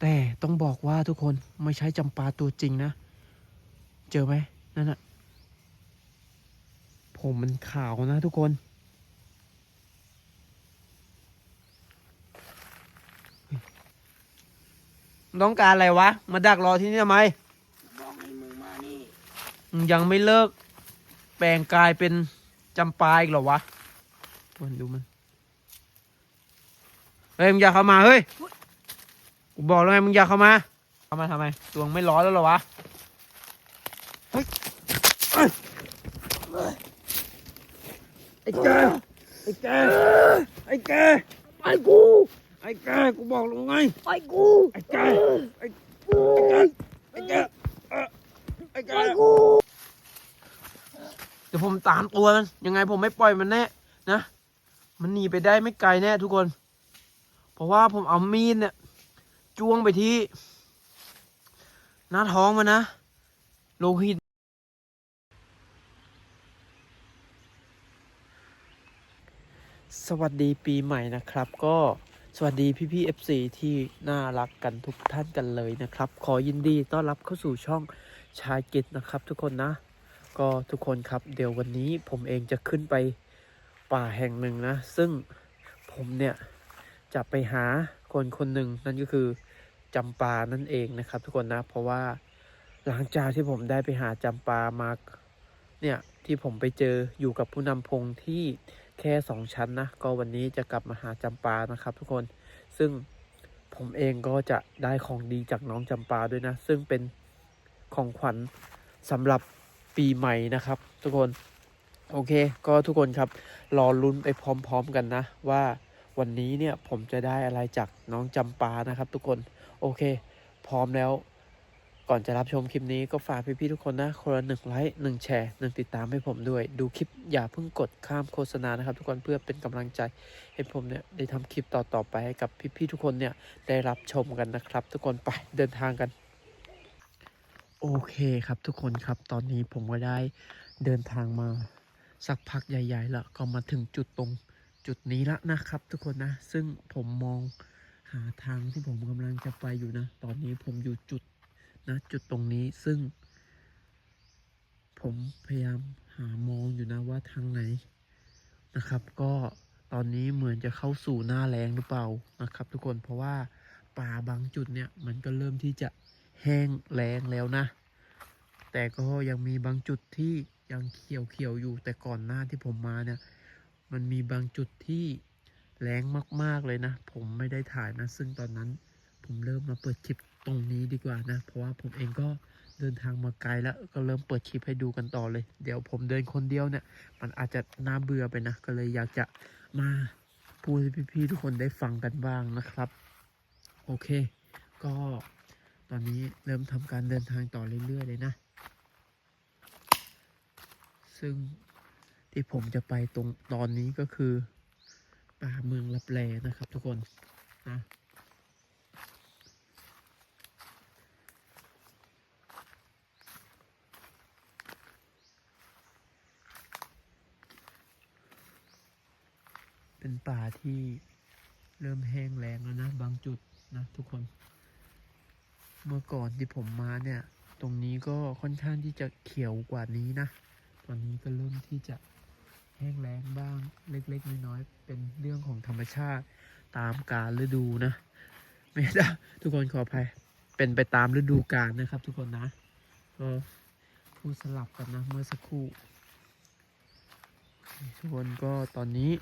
แต่ต้องบอกว่าทุกคนไม่ใช่จำปาตัวจริงนะ เจอไหมนั่นอะผมมันขาวนะทุกคน ต้องการอะไรวะ มาดักรอที่นี่ทำไมบอกให้มึงมานี่ยังไม่เลิก แปลงกายเป็นจำปาอีกเหรอวะมันดูมัน เฮ้ยมึงอย่าเข้ามาเฮ้ย บอกแล้วไงมึงอย่าเข้ามา เข้ามาทำไมตัวมึงไม่ร้อนแล้วเหรอวะ เฮ้ยเอ้ยไอ้แกไอ้แกไอ้แกไปกู ไอ้แกกูบอกแล้วไงไปกูไอ้แกไอ้แกไอ้แกเอ่อไอ้แกไปกู เดี๋ยวผมตามตัวมัน ยังไงผมไม่ปล่อยมันแน่นะ มันหนีไปได้ไม่ไกลแน่ทุกคน เพราะว่าผมเอามีดเนี่ย จ้วงไปที่ หน้าท้องมันนะ โลหิต สวัสดีปีใหม่นะครับ ก็สวัสดีพี่พี่ๆ FC ที่น่ารักกันทุกท่านกันเลยนะครับ ขอยินดีต้อนรับเข้าสู่ช่องชายกิจนะครับทุกคนนะ ก็ทุกคนครับเดี๋ยววันนี้ผมเองจะขึ้นไปป่าแห่งหนึ่งนะ ซึ่งผมเนี่ยจะไปหาคนคนหนึ่งนั่นก็คือ จำปานั่นเองนะครับ ทุกคนนะเพราะว่าหลังจากที่ผมได้ไปหาจำปามาเนี่ยที่ผมไปเจออยู่กับผู้นำพงที่แค่สองชั้นนะก็วันนี้จะกลับมาหาจำปานะครับ ทุกคนซึ่งผมเองก็จะได้ของดีจากน้องจำปาด้วยนะ ซึ่งเป็นของขวัญสำหรับปีใหม่นะครับ ทุกคนโอเค ก็ทุกคนครับรอลุ้นไปพร้อม ๆ กันนะ ว่าวันนี้เนี่ยผมจะได้อะไรจากน้องจำปานะครับ ทุกคน โอเค พร้อมแล้ว ก่อนจะรับชมคลิปนี้ก็ฝากพี่ๆทุกคนนะ คนละหนึ่งไลค์หนึ่งแชร์หนึ่งติดตามให้ผมด้วย ดูคลิปอย่าเพิ่งกดข้ามโฆษณานะครับ ทุกคนเพื่อเป็นกำลังใจ ให้ผมเนี่ยได้ทำคลิปต่อๆไปให้กับพี่ๆทุกคนเนี่ยได้รับชมกันนะครับ ทุกคนไปเดินทางกัน โอเคครับทุกคนครับตอนนี้ผมก็ได้เดินทางมาสักพักใหญ่ๆแล้วก็มาถึงจุดตรงจุดนี้แล้วนะครับ ทุกคนนะ ซึ่งผมมอง หาทางที่ผมกำลังจะไปอยู่นะ ตอนนี้ผมอยู่จุดนะจุดตรงนี้ซึ่ง ผมพยายามหามองอยู่นะว่าทางไหนนะครับ ก็ตอนนี้เหมือนจะเข้าสู่หน้าแรงหรือเปล่านะครับ ทุกคนเพราะว่าป่าบางจุดเนี่ยมันก็เริ่มที่จะแห้งแล้งแล้วนะ แต่ก็ยังมีบางจุดที่ยังเขียวเขียวอยู่แต่ก่อนหน้าที่ผมมาเนี่ย มันมีบางจุดที่ แรงมากๆเลยนะ ผมไม่ได้ถ่ายนะ ซึ่งตอนนั้นผมเริ่มมาเปิดคลิปตรงนี้ดีกว่านะ เพราะว่าผมเองก็เดินทางมาไกลแล้วก็เริ่มเปิดคลิปให้ดูกันต่อเลย เดี๋ยวผมเดินคนเดียวเนี่ย มันอาจจะน่าเบื่อไปนะ ก็เลยอยากจะมาพูดให้พี่ๆทุกคนได้ฟังกันบ้างนะครับ โอเค ก็ตอนนี้เริ่มทำการเดินทางต่อเรื่อยๆเลยนะ ซึ่งที่ผมจะไปตรงตอนนี้ก็คือ ป่าเมืองลับแลนะครับ ทุกคนนะเป็นป่าที่เริ่มแห้งแล้งแล้วนะ บางจุดนะทุกคน เมื่อก่อนที่ผมมาเนี่ย ตรงนี้ก็ค่อนข้างที่จะเขียวกว่านี้นะ ตอนนี้ก็เริ่มที่จะแห้งแล้งบ้างเล็ก ๆ น้อยๆ เป็นเรื่องของธรรมชาติตามกาลฤดูนะไม่ได้ทุกคนขออภัยเป็นไปตามฤดูกาลนะครับ ทุกคนนะก็พูดสลับกันนะเมื่อสักครู่ ทุกคนก็ตอนนี้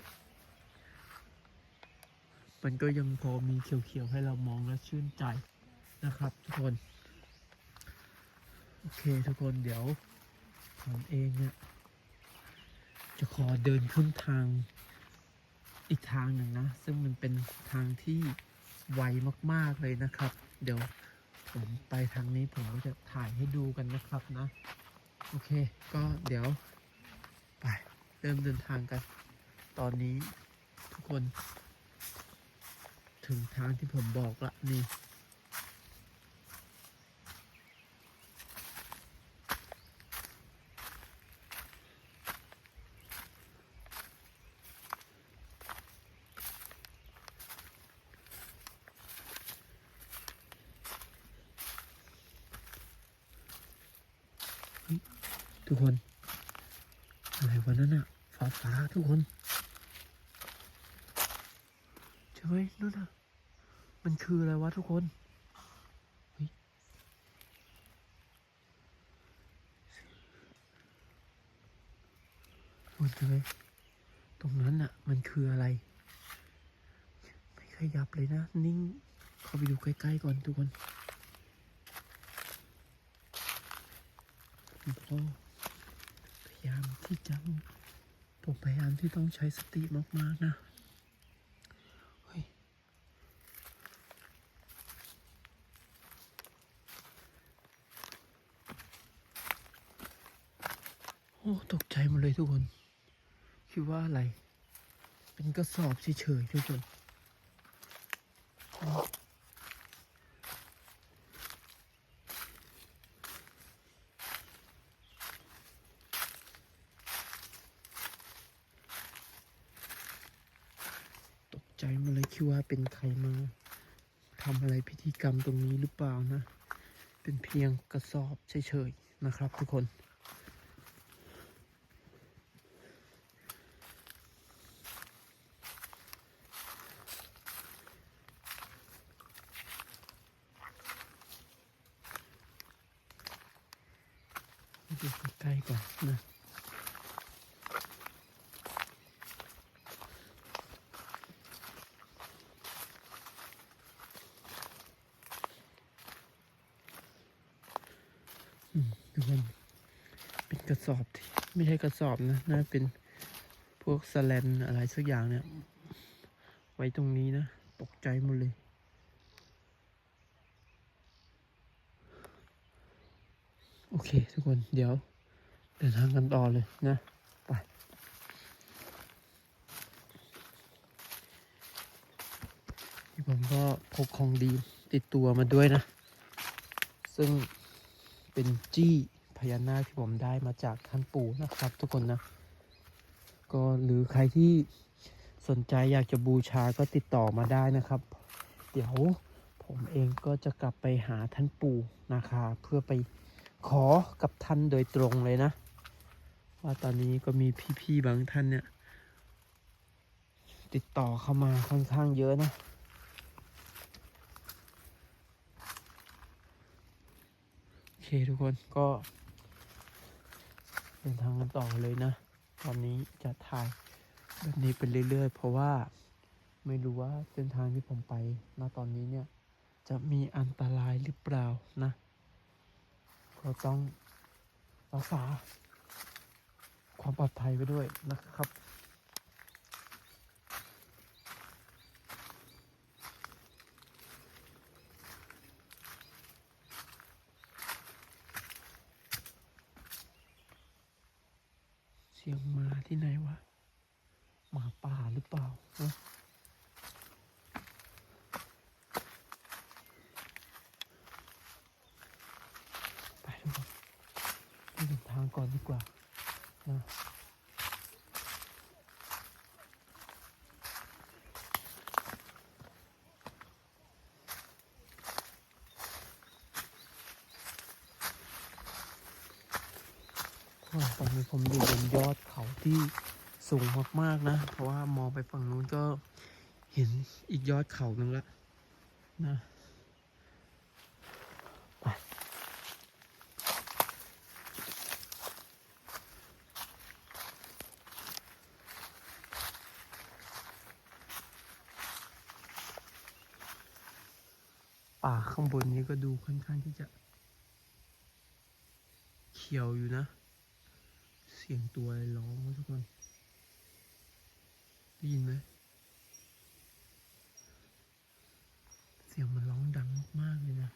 มันก็ยังพอมีเขียวๆให้เรามองและชื่นใจนะครับ ทุกคน โอเคทุกคนเดี๋ยวผมเองเนี่ยจะขอเดินขึ้นทาง อีกทางหนึ่งนะ ซึ่งมันเป็นทางที่ไวมากๆเลยนะครับ เดี๋ยวผมไปทางนี้ผมก็จะถ่ายให้ดูกันนะครับนะ โอเค ก็เดี๋ยวไปเริ่มเดินทางกัน ตอนนี้ทุกคน ถึงทางที่ผมบอกละนี่ ทุกคน อะไรวะนั่นอะฟ้าฟ้าทุกคนใช่ไหมนั่นอะมันคืออะไรวะทุกคนเฮ้ยทุกคนใช่ไหมตรงนั้นอะมันคืออะไร ไม่ขยับเลยนะ นิ่ง เข้าไปดูใกล้ๆก่อนทุกคนผมก็พ ยายามที่จะผมพยายามที่ต้องใช้สติมาก ๆ นะเฮ้ยโอ้ตกใจหมดเลยทุกคน คิดว่าอะไร เป็นกระสอบเฉยๆทุกคน ใจมาเลยคิดว่าเป็นใครมาทำอะไรพิธีกรรมตรงนี้หรือเปล่านะ เป็นเพียงกระสอบเฉยๆนะครับทุกคน ดูใกล้ๆก่อนนะ อืม ทุกคนเป็นกระสอบที่ไม่ใช่กระสอบนะน่าเป็นพวกสแลนอะไรสักอย่างเนี่ย ไว้ตรงนี้นะ ตกใจหมดเลยโอเค ทุกคนเดี๋ยว เดินทางกันต่อเลยนะ ไป ที่ผมก็พกของดีติดตัวมาด้วยนะ ซึ่ง เป็นจี้พญานาคที่ผมได้มาจากท่านปู่นะครับ ทุกคนนะ ก็หรือใครที่สนใจอยากจะบูชาก็ติดต่อมาได้นะครับ เดี๋ยวผมเองก็จะกลับไปหาท่านปู่นะคะ เพื่อไปขอกับท่านโดยตรงเลยนะ ว่าตอนนี้ก็มีพี่ๆบางท่านเนี่ย ติดต่อเข้ามาค่อนข้างเยอะนะ โอ เคทุกคนก็ เดินทางกันต่อเลยนะ ตอนนี้จะถ่ายแบบนี้ไปเรื่อย ๆ เพราะว่าไม่รู้ว่าเส้นทางที่ผมไปณตอนนี้เนี่ย จะมีอันตรายหรือเปล่านะ ก็ต้องรักษาความปลอดภัยไว้ด้วยนะครับ สียงหมาที่ไหนวะหมาป่าหรือเปล่านะไปทุกคนไปเดินทางก่อนดีกว่านะโอ้ย ตอนนี้ผมอยู่บนยอดเขาที่สูงมากๆนะ เพราะว่ามองไปฝั่งนู้นก็เห็นอีกยอดเขาหนึ่งละนะป่าข้างบนนี้ก็ดูค่อนข้างที่จะ เขียวอยู่นะ สียงตัวอะไรร้องทุกคนได้ยินไหมเสียงมันร้องดังมากเลยนะ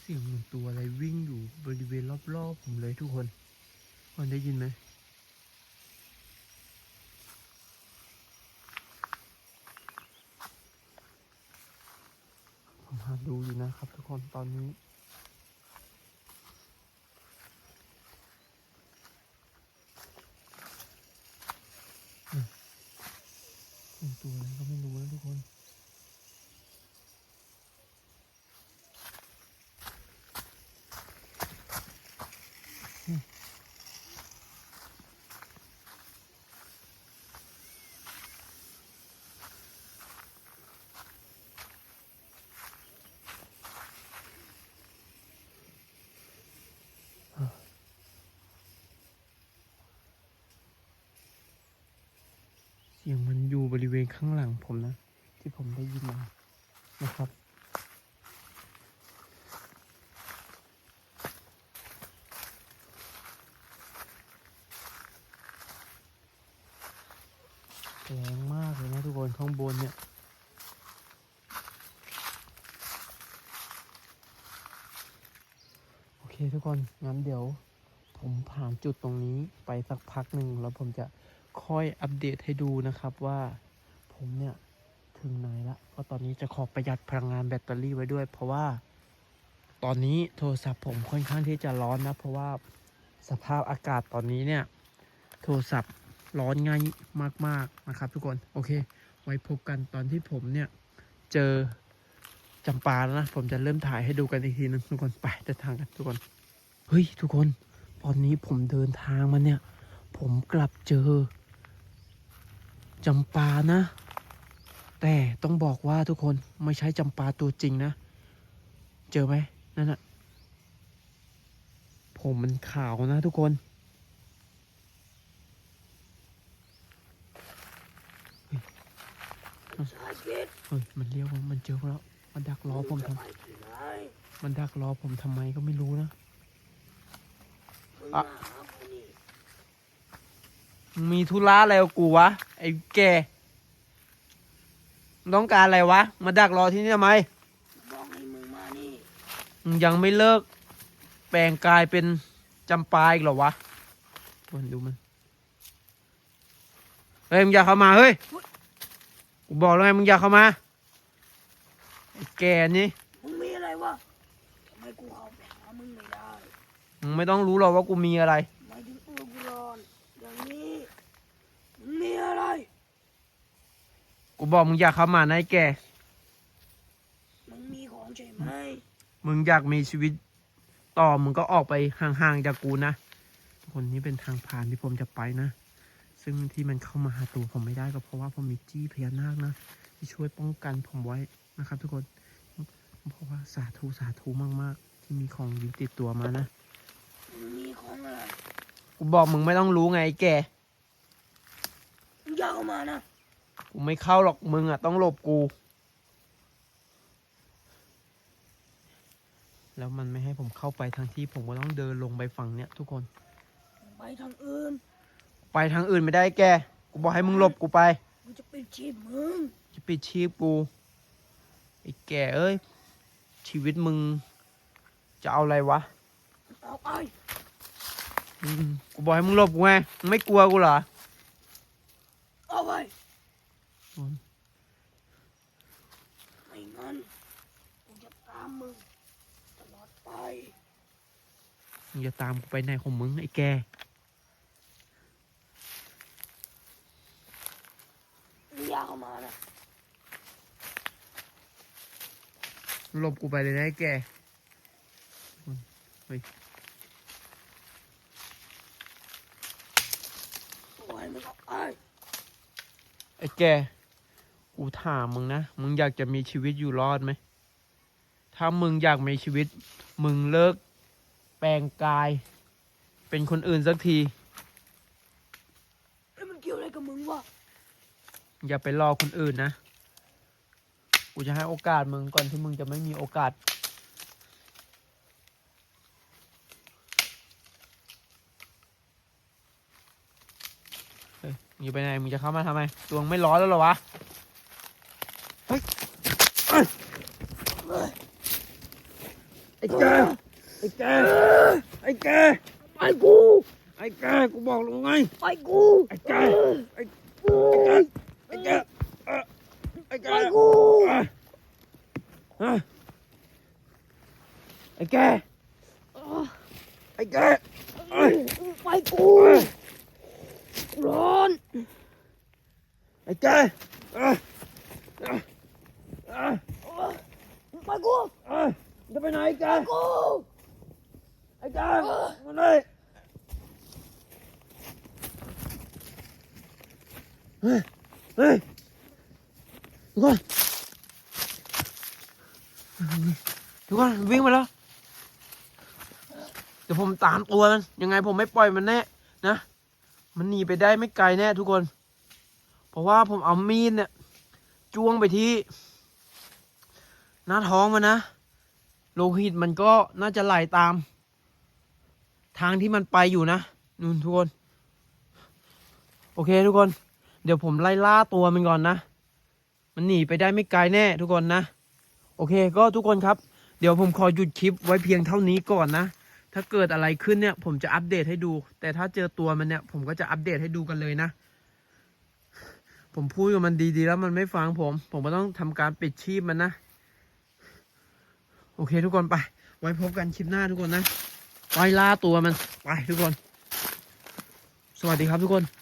เสียงเหมือนตัวอะไรวิ่งอยู่บริเวณรอบๆผมเลยทุกคนคนได้ยินไหมหาดูอยู่นะ ครับทุกคนตอนนี้ อืม ตัวอะไรก็ไม่รู้นะทุกคน เสียงมันอยู่บริเวณข้างหลังผมนะ ที่ผมได้ยินมานะครับ แรงมากเลยนะทุกคนข้างบนเนี่ยโอเคทุกคนงั้นเดี๋ยว ผมผ่านจุดตรงนี้ไปสักพักหนึ่งแล้วผมจะ ค่อยอัปเดตให้ดูนะครับว่าผมเนี่ยถึงไหนละก็ตอนนี้จะขอประหยัดพลังงานแบตเตอรี่ไว้ด้วย เพราะว่า ตอนนี้โทรศัพท์ผมค่อนข้างที่จะร้อนนะ เพราะว่าสภาพอากาศตอนนี้เนี่ย โทรศัพท์ร้อนง่ายมาก ๆนะครับ ทุกคนโอเค ไว้พบกันตอนที่ผมเนี่ย เจอจำปาแล้วนะ ผมจะเริ่มถ่ายให้ดูกันอีกทีนึงทุกคนไปเดินทางกันทุกคนเฮ้ยทุกคน ตอนนี้ผมเดินทางมาเนี่ย ผมกลับเจอ จำปานะ แต่ต้องบอกว่าทุกคนไม่ใช่จำปาตัวจริงนะ เจอไหมนั่นอะผมมันขาวนะทุกคนชายเก็ดเฮ้ยมันเลี้ยวมันเจอแล้ว มันดักล้อผมทำไปที่ไหนมันดักล้อผมทำไมก็ไม่รู้นะมึงอะ มาหากูนี่มึงมีธุระอะไรกับกูวะ ไอ้แกมึงต้องการอะไรวะ มาดักรอที่นี่ทำไมบอกให้มึงมานี่มึงยังไม่เลิก แปลงกายเป็นจำปาอีกเหรอวะมันดูมันเฮ้ยมึงอย่าเข้ามาเฮ้ยกูบอกแล้วไงมึงอย่าเข้ามาไอ้แกนี่มึงมีอะไรวะทำไมกูเข้าไปหามึงไม่ได้มึงไม่ต้องรู้หรอกว่ากูมีอะไร ทำไมถึงตัวกูร้อนอย่างนี้ มึงมีอะไร กูบอกมึงอย่าเข้ามานะไอ้แก มึงมีของใช่ไหม มึงอยากมีชีวิตต่อมึงก็ออกไปห่างๆจากกูนะคนนี้เป็นทางผ่านที่ผมจะไปนะ ซึ่งที่มันเข้ามาหาตัวผมไม่ได้ก็เพราะว่าผมมีจี้พญานาคนะที่ช่วยป้องกันผมไว้นะครับ ทุกคนเพราะว่าสาธุสาธุมากๆ ที่มีของดีติดตัวมานะมึงมีของอะไร กูบอกมึงไม่ต้องรู้ไงไอ้แกมึง อย่าเข้ามานะ กูไม่เข้าหรอกมึงอะ ต้องหลบกู แล้วมันไม่ให้ผมเข้าไปทางที่ผมก็ต้องเดินลงไปฝั่งเนี้ยทุกคนมึงไปทางอื่น ไปทางอื่นไม่ได้แก กูบอกให้มึงหลบกูไปกูจะปิดชีพมึง จะปิดชีพกูไอ้แกเอ้ย ชีวิตมึง จะเอาอะไรวะออกไปอืมกูบอกให้มึงหลบกูไงมึงไม่กลัวกูเหรอ ออกไปอืมไม่งั้นกูจะตามมึงตลอดไป มึงจะตามกูไปไหนของมึงไอ้แก มึงอย่าเข้ามานะหลบกูไปเลยนะไอ้แกปล่อยมึงออก ไปไอ้แก กูถามมึงนะ มึงอยากจะมีชีวิตอยู่รอดไหม ถ้ามึงอยากมีชีวิต มึงเลิก แปลงกาย เป็นคนอื่นสักที แล้วมันเกี่ยวอะไรกับมึงวะอย่าไปรอคนอื่นนะ กูจะให้โอกาสมึงก่อนที่มึงจะไม่มีโอกาส เฮ้ย มึงจะไปไหนมึงจะเข้ามาทำไมตัวมึงไม่ร้อนแล้วเหรอวะเฮ้ยไอ้แกไอ้แกไอ้แกไปกูไอ้แกกูบอกล้ไงไปกูไอ้แกไอ้กูไอ้แก่ไอ้แกไปกูไอ้แกไอ้แกไปกู ร้อน ไอ้แกเอ้ยเอ้ยเอ้ยไปกูเอ้ยจะไปไหนกันกูไอ้กันมาเลยเฮ้ยเฮ้ยทุกคนทุกคนวิ่งมาแล้วเดี๋ยวผมตามตัวมันยังไงผมไม่ปล่อยมันแน่นะ มันหนีไปได้ไม่ไกลแน่ทุกคน เพราะว่าผมเอามีดเนี่ยจ้วงไปที่ หน้าท้องมันนะโลหิตมันก็น่าจะไหลตาม ทางที่มันไปอยู่นะนู่นทุกคน โอเคทุกคน เดี๋ยวผมไล่ล่าตัวมันก่อนนะ มันหนีไปได้ไม่ไกลแน่ทุกคนนะ โอเคก็ทุกคนครับ เดี๋ยวผมขอหยุดคลิปไว้เพียงเท่านี้ก่อนนะ ถ้าเกิดอะไรขึ้นเนี่ย ผมจะอัปเดตให้ดู แต่ถ้าเจอตัวมันเนี่ย ผมก็จะอัปเดตให้ดูกันเลยนะ ผมพูดกับมันดีๆ แล้วมันไม่ฟังผม ผมก็ต้องทำการปิดชีพมันนะ โอเคทุกคนไป ไว้พบกันคลิปหน้าทุกคนนะ ไปล่าตัวมัน ไปทุกคน สวัสดีครับทุกคน